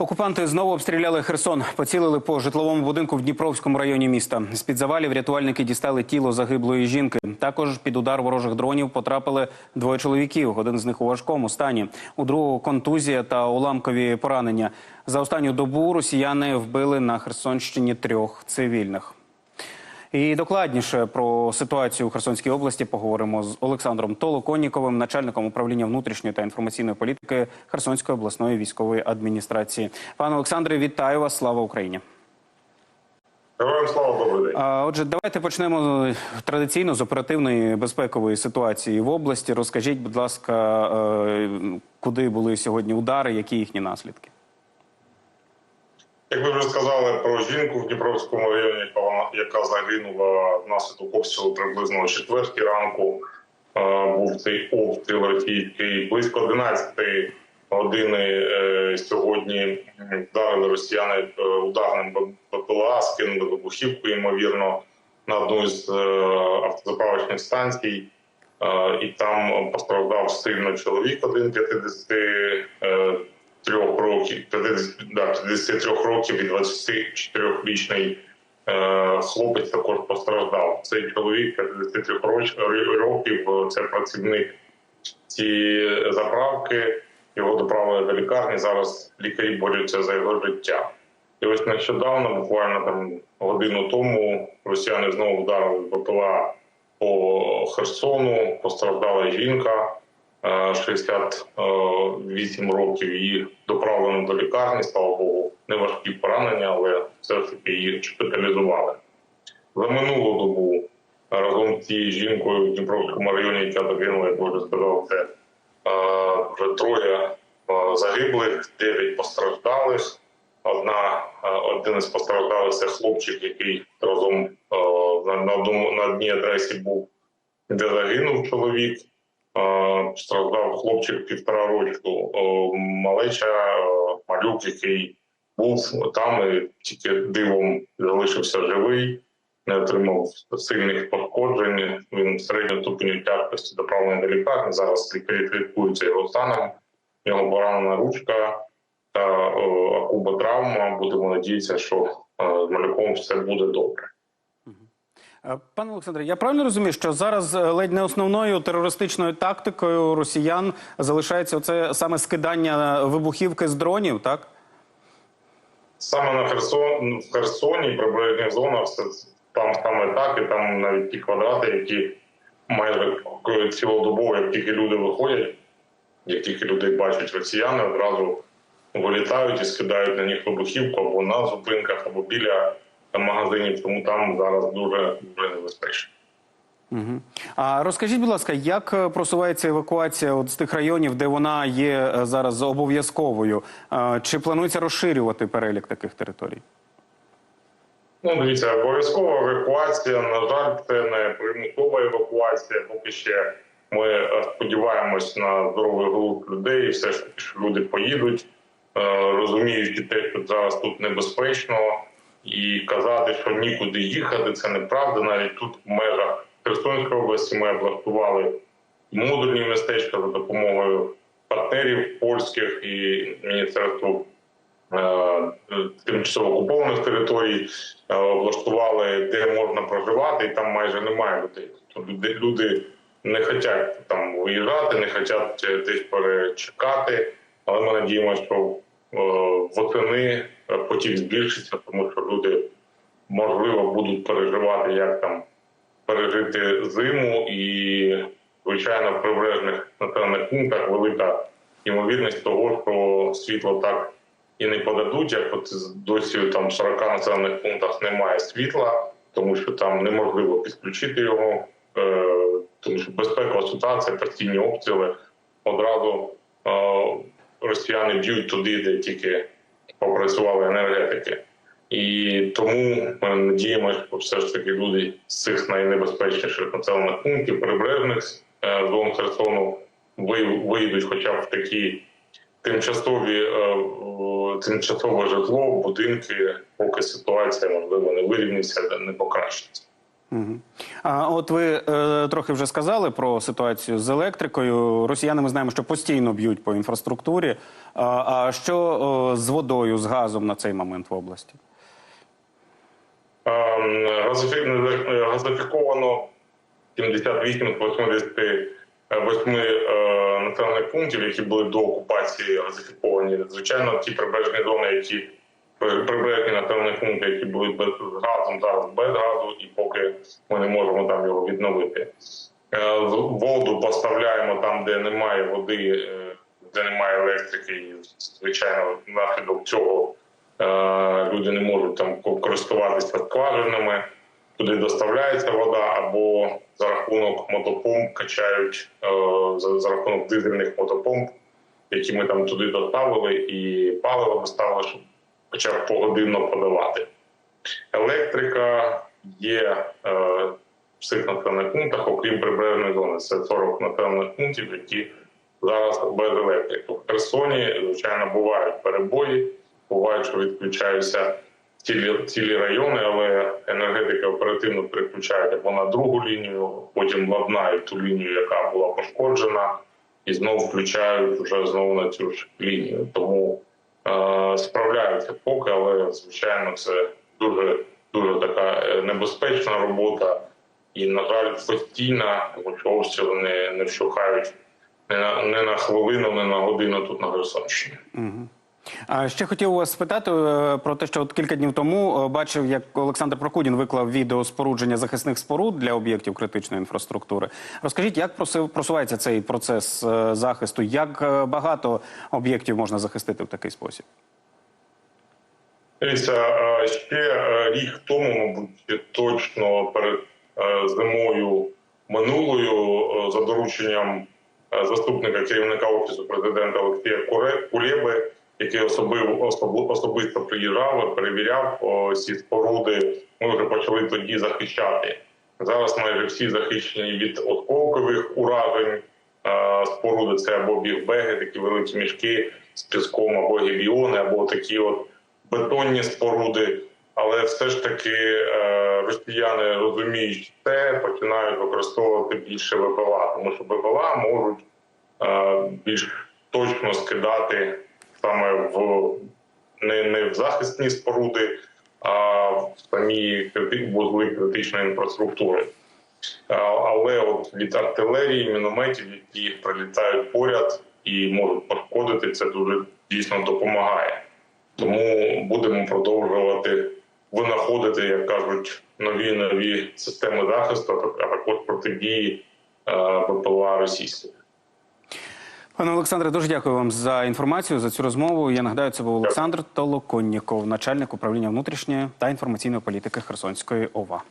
Окупанти знову обстріляли Херсон, поцілили по житловому будинку в Дніпровському районі міста. З під завалів рятувальники дістали тіло загиблої жінки. Також під удар ворожих дронів потрапили двоє чоловіків. Один з них у важкому стані. У другого контузія та уламкові поранення. За останню добу росіяни вбили на Херсонщині трьох цивільних. І докладніше про ситуацію у Херсонській області поговоримо з Олександром Толоконніковим, начальником управління внутрішньої та інформаційної політики Херсонської обласної військової адміністрації. Пане Олександре, вітаю вас! Слава Україні! Героям слава добрий день. Отже, давайте почнемо е, традиційно з оперативної безпекової ситуації в області. Розкажіть, будь ласка, е, куди були сьогодні удари, які їхні наслідки? Як ви вже сказали про жінку в Дніпровському районі, яка яка загинула внаслідок обстрілу приблизно о четвертій ранку. е, Був цей обстріл російський близько 11 години е, сьогодні вдарили росіяни е, ударним БПЛА, скинули вибухівку, ймовірно, на одну з автозаправочних станцій. І там постраждав сильно чоловік, один 53 років, 50, да, 53 років і 24-річний е, хлопець також постраждав. Цей чоловік 53 роч- років, е, це працівник цієї заправки. Його доправили до лікарні. Зараз лікарі борються за його життя. І ось нещодавно, буквально там годину тому, росіяни знову вдарили БПЛА по Херсону. Постраждала жінка 68 років. Її доправлено до лікарні. Слава Богу, не важкі поранення, але все ж таки її шпиталізували. За минулу добу разом з цією жінкою в Дніпровському районі, яка загинула, як вже сказав, це е, вже троє е, загиблих, дев'ять постраждалих. Одна е, один із постраждалих це хлопчик, який разом е, на одному на одній адресі був, де загинув чоловік. Е, Постраждав хлопчик півтора рочку, Е, малеча, е, малюк, який був там і тільки дивом залишився живий, не отримав сильних пошкоджень. Він середньої ступеню тяжкості доправлений до лікарні. Зараз лікарі слідкуються його станом. В нього поранена ручка та е, акуботравма. Будемо надіятися, що з малюком все буде добре. Е, Пане Олександре, я правильно розумію, що зараз е, ледь не основною терористичною тактикою росіян залишається оце саме скидання вибухівки з дронів, так? Саме на Херсон в Херсоні, прибережних зонах, там саме так, і там навіть ті квадрати, які майже цілодобово, як тільки люди виходять, як тільки люди бачать росіяни, одразу вилітають і скидають на них вибухівку або на зупинках, або біля магазинів. Тому там зараз дуже дуже небезпечно. Угу. А розкажіть, будь ласка, як е, просувається евакуація от з тих районів, де вона є е, зараз обов'язковою? Е, Чи планується розширювати перелік таких територій? Ну, дивіться, обов'язкова евакуація. На жаль, це не примусова евакуація. Поки ще ми сподіваємось на здоровий глузд людей, і все ж таки, що люди поїдуть, розуміючи те, що зараз тут небезпечно, і казати, що нікуди їхати, це неправда. Навіть тут в межах Херсонської області ми облаштували модульні містечка за допомогою партнерів польських і міністерству е, тимчасово окупованих територій е, облаштували, де можна проживати, і там майже немає людей. Тобто люди, люди не хочуть там виїжджати, не хочуть е, десь перечекати. Але ми надіємося, що восени е, потік збільшиться, тому що люди можливо будуть переживати, як там пережити зиму, і звичайно в прибережних населених пунктах велика ймовірність того, що світло так і не подадуть, як от досі там в 40 населених пунктах немає світла, тому що там неможливо підключити його, е, тому що безпекова ситуація, постійні обстріли. Одразу е, росіяни б'ють туди, де тільки попрацювали енергетики. І тому ми надіємося, що все ж таки люди з цих найнебезпечніших населених пунктів, прибережних е, зон Херсону, ви- вийдуть хоча б в такі тимчасові е, тимчасове житло, будинки, поки ситуація можливо не вирівняться, не покращиться. А от ви е, трохи вже сказали про ситуацію з електрикою. Росіяни ми знаємо, що постійно б'ють по інфраструктурі. А, а що е, з водою, з газом на цей момент в області? Ем, Газифіковано 78 з 88 е, населених пунктів, які були до окупації газифіковані. Звичайно, ті прибережні зони, які прибережні населені пункти, які були без з газом, зараз без газу, і поки ми не можемо там його відновити. Е, Воду поставляємо там, де немає води, е, де немає електрики, і звичайно, внаслідок цього е, люди не можуть там користуватися скважинами, туди доставляється вода, або за рахунок мотопомп качають за, за рахунок дизельних мотопомп, які ми там туди доставили, і паливо доставили, щоб хоча б погодинно подавати. Електрика є е, в всіх населених пунктах, окрім прибережної зони. Це 40 населених пунктів, які зараз без електрики. В Херсоні, звичайно, бувають перебої, бувають, що відключаються цілі, цілі райони, але енергетики оперативно переключають або на другу лінію, потім ладнають ту лінію, яка була пошкоджена, і знову включають вже знову на цю ж лінію. Тому справляються поки, але звичайно, це дуже дуже така е, небезпечна робота. І, на жаль, постійна, що обстріли не, не вщухають не на, не на хвилину, не на годину тут на Херсонщині. А ще хотів вас спитати е, про те, що от кілька днів тому е, бачив, як Олександр Прокудін виклав відео спорудження захисних споруд для об'єктів критичної інфраструктури. Розкажіть, як просувається цей процес е, захисту? Як багато об'єктів можна захистити в такий спосіб? Ще рік тому, мабуть, точно перед зимою минулою, за дорученням заступника керівника офісу президента Олексія Кулєби, який особив особ- особисто приїжджав, перевіряв ці споруди. Ми вже почали тоді захищати. Зараз майже всі захищені від осколкових уражень. Споруди це або бігбеги, такі великі мішки з піском, або гібіони, або такі от бетонні споруди, але все ж таки е, росіяни розуміють це, починають використовувати більше ВПЛА, тому що ВПЛА можуть е, більш точно скидати саме в не, не в захисні споруди, а в самі крити- вузли критичної інфраструктури. Але от від артилерії, мінометів, які прилітають поряд і можуть пошкодити, це дуже дійсно допомагає. Тому будемо продовжувати винаходити, як кажуть, нові нові системи захисту, а також протидії БПЛА російських. Пане Олександре, дуже дякую вам за інформацію за цю розмову. Я нагадаю, це був Олександр Толоконніков, начальник управління внутрішньої та інформаційної політики Херсонської ОВА.